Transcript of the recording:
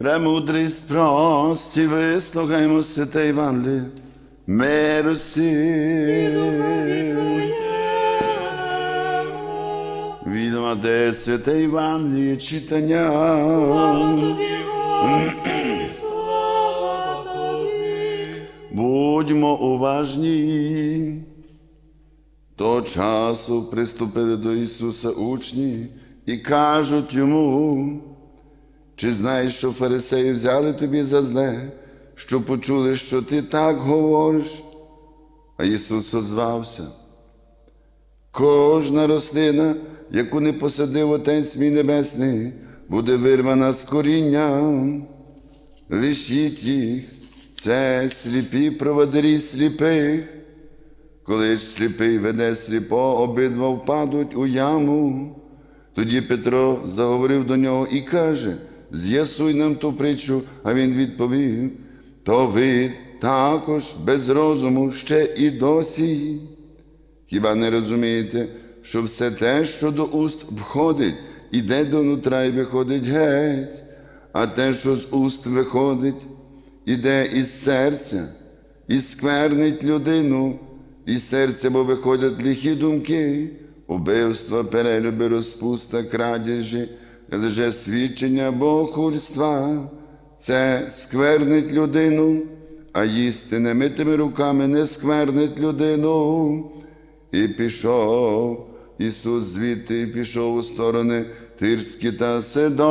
Премудрість прості, вислухаймо святе Євангеліє. Миру. Відомо святе Євангеліє читання. Будьмо уважні. Того часу приступили до Ісуса учні і кажуть йому, чи знаєш, що фарисеї взяли тобі за зле, що почули, що ти так говориш? А Ісус озвався. Кожна рослина, яку не посадив Отець мій Небесний, буде вирвана з коріння. Лишіть їх, це сліпі проводарі сліпих. Коли ж сліпий веде сліпо, обидва впадуть у яму. Тоді Петро заговорив до нього і каже: З'ясуй нам ту притчу, а він відповів: то ви також без розуму ще і досі. Хіба не розумієте, що все те, що до уст входить, іде до нутра і виходить геть, а те, що з уст виходить, іде із серця, і сквернить людину, із серця, бо виходять лихі думки, убивства, перелюби, розпуста, крадіжі, лже свідчення богохульства. Це сквернить людину, а їсти немитими руками не сквернить людину. І пішов Ісус звідти і пішов у сторони Тирські та Сидонські.